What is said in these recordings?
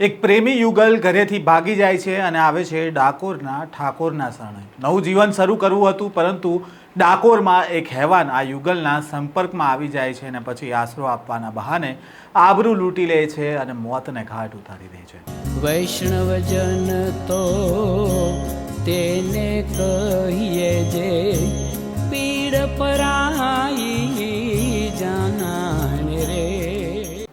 એક પ્રેમી યુગલ ઘરેથી ભાગી જાય છે અને આવે છે ડાકોરના ઠાકોરના શરણે. નવું જીવન શરૂ કરવું હતું, પરંતુ ડાકોરમાં એક હેવાન આ યુગલના સંપર્કમાં આવી જાય છે અને પછી આશરો આપવાના બહાને આબરૂ લૂંટી લે છે અને મોતને ઘાટ ઉતારી દે છે. વૈષ્ણવજન તો તેને કહીએ જે પીડ પરાઈ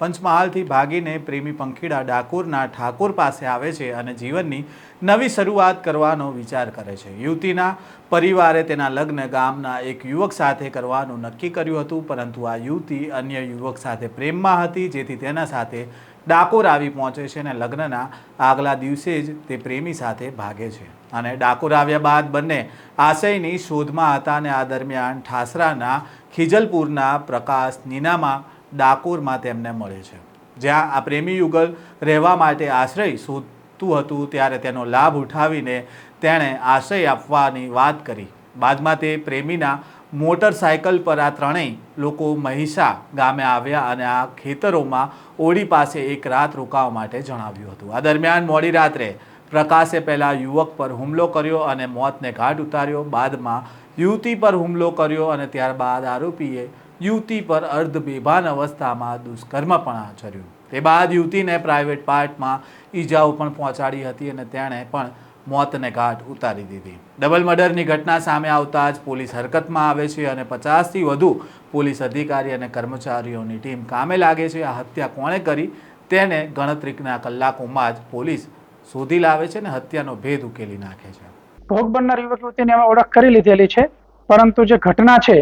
પંચમહાલથી ભાગીને પ્રેમી પંખીડા ડાકોરના ઠાકોર પાસે આવે છે અને જીવનની નવી શરૂઆત કરવાનો વિચાર કરે છે. યુવતીના પરિવારે તેના લગ્ન ગામના એક યુવક સાથે કરવાનું નક્કી કર્યું હતું, પરંતુ આ યુવતી અન્ય યુવક સાથે પ્રેમમાં હતી, જેથી તેના સાથે ડાકોર આવી પહોંચે છે અને લગ્નના આગલા દિવસે જ તે પ્રેમી સાથે ભાગે છે. અને ડાકોર આવ્યા બાદ બંને આશયની શોધમાં હતા અને આ દરમિયાન ઠાસરાના ખિજલપુરના પ્રકાશ નીનામાં ડાકોરમાં તેમને મળે છે. જ્યાં આ પ્રેમી યુગલ રહેવા માટે આશ્રય શોધતું હતું ત્યારે તેનો લાભ ઉઠાવીને તેણે આશ્રય આપવાની વાત કરી. બાદમાં તે પ્રેમીના મોટરસાયકલ પર આ ત્રણેય લોકો મહિષા ગામે આવ્યા અને આ ખેતરોમાં ઓડી પાસે એક રાત રોકાવા માટે જણાવ્યું હતું. આ દરમિયાન મોડી રાત્રે પ્રકાશે પહેલાં યુવક પર હુમલો કર્યો અને મોતને ઘાટ ઉતાર્યો. બાદમાં યુવતી પર હુમલો કર્યો અને ત્યારબાદ આરોપીએ યુવતી પર અર્ધ બેભાન અવસ્થામાં દુષ્કર્મ પણ આચર્યું. તે બાદ યુવતીને પ્રાઇવેટ પાર્ટમાં ઈજાઓ પણ પહોંચાડી હતી અને તેણે પણ મોતને ઘાટ ઉતારી દીધી. ડબલ મર્ડરની ઘટના સામે આવતા જ પોલીસ હરકતમાં આવે છે અને પચાસથી વધુ પોલીસ અધિકારી અને કર્મચારીઓની ટીમ કામે લાગે છે. આ હત્યા કોણે કરી? તેને ગણતરીના કલાકોમાં જ પોલીસ શોધી લાવે છે અને હત્યાનો ભેદ ઉકેલી નાખે છે. ભોગ બનનાર યુવક યુવતીની અમે ઓળખ કરી લીધેલી છે. પરંતુ જે ઘટના છે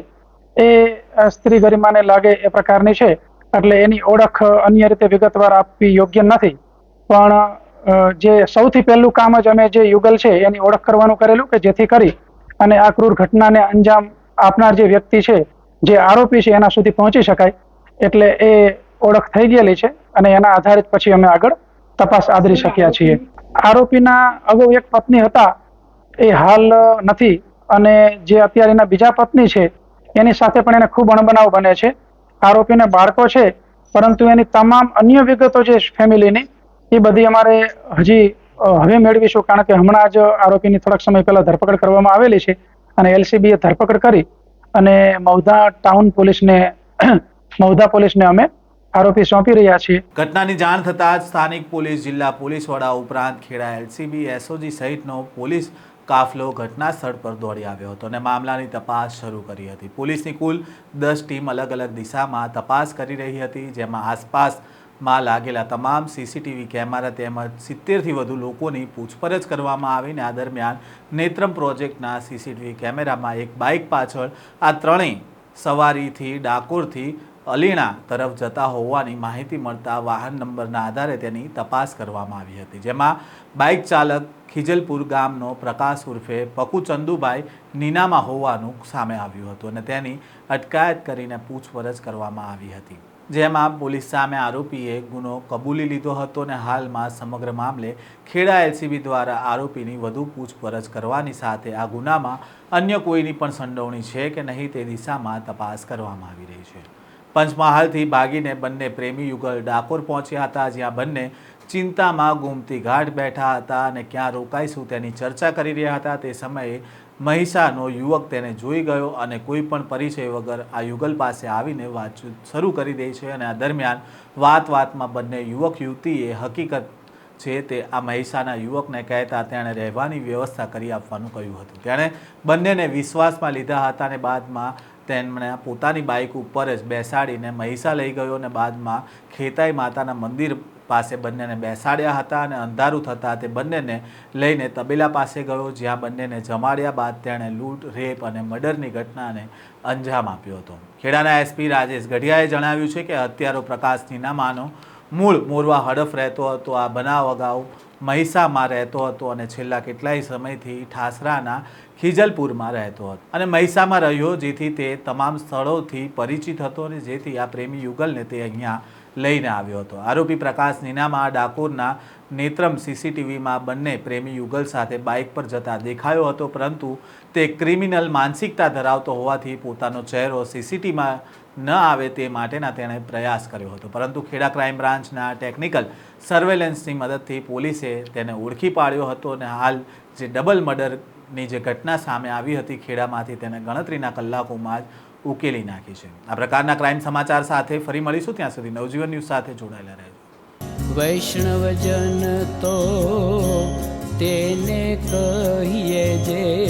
એ સ્ત્રી ગરિમાને લાગે એ પ્રકારની છે, એટલે એની ઓળખ અન્ય રીતે વિગતવાર આપવી યોગ્ય નથી. પણ જે સૌથી પહેલું કામ જ અમે જે યુગલ છે, એની ઓળખ કરવાનું કરેલું કે જેથી કરી અને આ ક્રૂર ઘટનાને અંજામ આપનાર જે વ્યક્તિ છે, જે આરોપી છે, એના સુધી પહોંચી શકાય. એટલે એ ઓળખ થઈ ગયેલી છે અને એના આધારિત પછી અમે આગળ તપાસ આદરી શક્યા છીએ. આરોપીના અગાઉ એક પત્ની હતા, એ હાલ નથી અને જે અત્યારે એના બીજા પત્ની છે એની સાથે પણ એને ખૂબ અણબનાવ બને છે. આરોપીને બાળકો છે, પરંતુ એની તમામ અન્ય વિગતો જે ફેમિલીની, એ બધી અમારે હજી હવે મેળવીશું, કારણ કે હમણાં જ આરોપીની થોડાક સમય પહેલા ધરપકડ કરવામાં આવેલી છે અને એલસીબીએ ધરપકડ કરી અને મૌધા ટાઉન પોલીસને મૌધા પોલીસને અમે આરોપી સોંપી રહ્યા છીએ. ઘટનાની જાણ થતાં જ સ્થાનિક પોલીસ, જિલ્લા પોલીસ વડા ઉપરાંત ખેડા એલસીબી, એસઓજી સહિતનો પોલીસ કાફલો ઘટના સ્થળ પર દોડી આવ્યો હતો અને મામલાની તપાસ શરૂ કરી હતી. પોલીસની કુલ દસ ટીમ અલગ અલગ દિશામાં તપાસ કરી રહી હતી, જેમાં આસપાસમાં લાગેલા તમામ સીસીટીવી કેમેરા તેમજ સિત્તેરથી વધુ લોકોની પૂછપરછ કરવામાં આવીને આ દરમિયાન નેત્રમ પ્રોજેક્ટના સીસીટીવી કેમેરામાં એક બાઇક પાછળ આ ત્રણેય સવારીથી ડાકોરથી અલીણા તરફ જતા હોવાની માહિતી મળતા વાહન નંબરના આધારે તેની તપાસ કરવામાં આવી હતી, જેમાં બાઇક ચાલક ખીજલપુર ગામનો પ્રકાશ ઉર્ફે પકુ ચંદુભાઈ નીનામાં હોવાનું સામે આવ્યું હતું અને તેની અટકાયત કરીને પૂછપરછ કરવામાં આવી હતી. જેમાં પોલીસ સામે આરોપીએ ગુનો કબૂલી લીધો હતો અને હાલમાં સમગ્ર મામલે ખેડા એલસીબી દ્વારા આરોપીની વધુ પૂછપરછ કરવાની સાથે આ ગુનામાં અન્ય કોઈની પણ સંડોવણી છે કે નહીં તે દિશામાં તપાસ કરવામાં આવી રહી છે. પંચમહાલથી ભાગીને બંને પ્રેમી યુગલ ડાકોર પહોંચ્યા હતા, જ્યાં બંને ચિંતામાં ગુમતી ઘાટ બેઠા હતા અને ક્યાં રોકાઈશું તેની ચર્ચા કરી રહ્યા હતા. તે સમયે મહિષાનો યુવક તેને જોઈ ગયો અને કોઈ પણ પરિચય વગર આ યુગલ પાસે આવીને વાતચીત શરૂ કરી દે છે અને આ દરમિયાન વાત વાતમાં બંને યુવક યુવતીએ હકીકત છે તે આ મહિષાના યુવકને કહેતા તેણે રહેવાની વ્યવસ્થા કરી આપવાનું કહ્યું હતું. તેણે બંનેને વિશ્વાસમાં લીધા હતા અને બાદમાં તેમણે પોતાની બાઇક ઉપર જ બેસાડીને મહિષા લઈ ગયો અને બાદમાં ખેતાઈ માતાના મંદિર પાસે બંનેને બેસાડ્યા હતા અને અંધારું થતાં તે બંનેને લઈને તબેલા પાસે ગયો, જ્યાં બંનેને જમાડ્યા બાદ તેણે લૂંટ, રેપ અને મર્ડરની ઘટનાને અંજામ આપ્યો હતો. ખેડાના એસપી રાજેશ ગઢિયાએ જણાવ્યું છે કે હત્યારો પ્રકાશ નીનામાનો મૂળ મોરવા હડફ રહેતો હતો. આ બનાવ અગાઉ મહિસામાં રહેતો હતો અને છેલ્લા કેટલાય સમયથી ઠાસરાના ખીજલપુરમાં રહેતો હતો. અને મહિસામાં રહ્યો, જેથી તે તમામ સ્થળોથી પરિચિત હતો અને જેથી આ પ્રેમી યુગલને તે અહીંયા લઈને આવ્યો હતો. આરોપી પ્રકાશ નીનામા ડાકોરના નેત્રમ સીસીટીવીમાં બંને પ્રેમી યુગલ સાથે બાઇક પર જતા દેખાયો હતો, પરંતુ તે ક્રિમિનલ માનસિકતા ધરાવતો હોવાથી પોતાનો ચહેરો સીસીટીવીમાં ન આવે તે માટેના તેણે પ્રયાસ કર્યો હતો. પરંતુ ખેડા ક્રાઇમ બ્રાન્ચના ટેકનિકલ સર્વેલન્સની મદદથી પોલીસે તેને ઓળખી પાડ્યો હતો અને હાલ જે ડબલ મર્ડરની જે ઘટના સામે આવી હતી ખેડામાંથી તેને ગણતરીના કલાકોમાં જ ઉકેલી નાખી છે. આ પ્રકારના ક્રાઇમ સમાચાર સાથે ફરી મળીશું. ત્યાં સુધી નવજીવન ન્યૂઝ સાથે જોડાયેલા રહેજો. વૈષ્ણવજન તો તેને કહીએ જે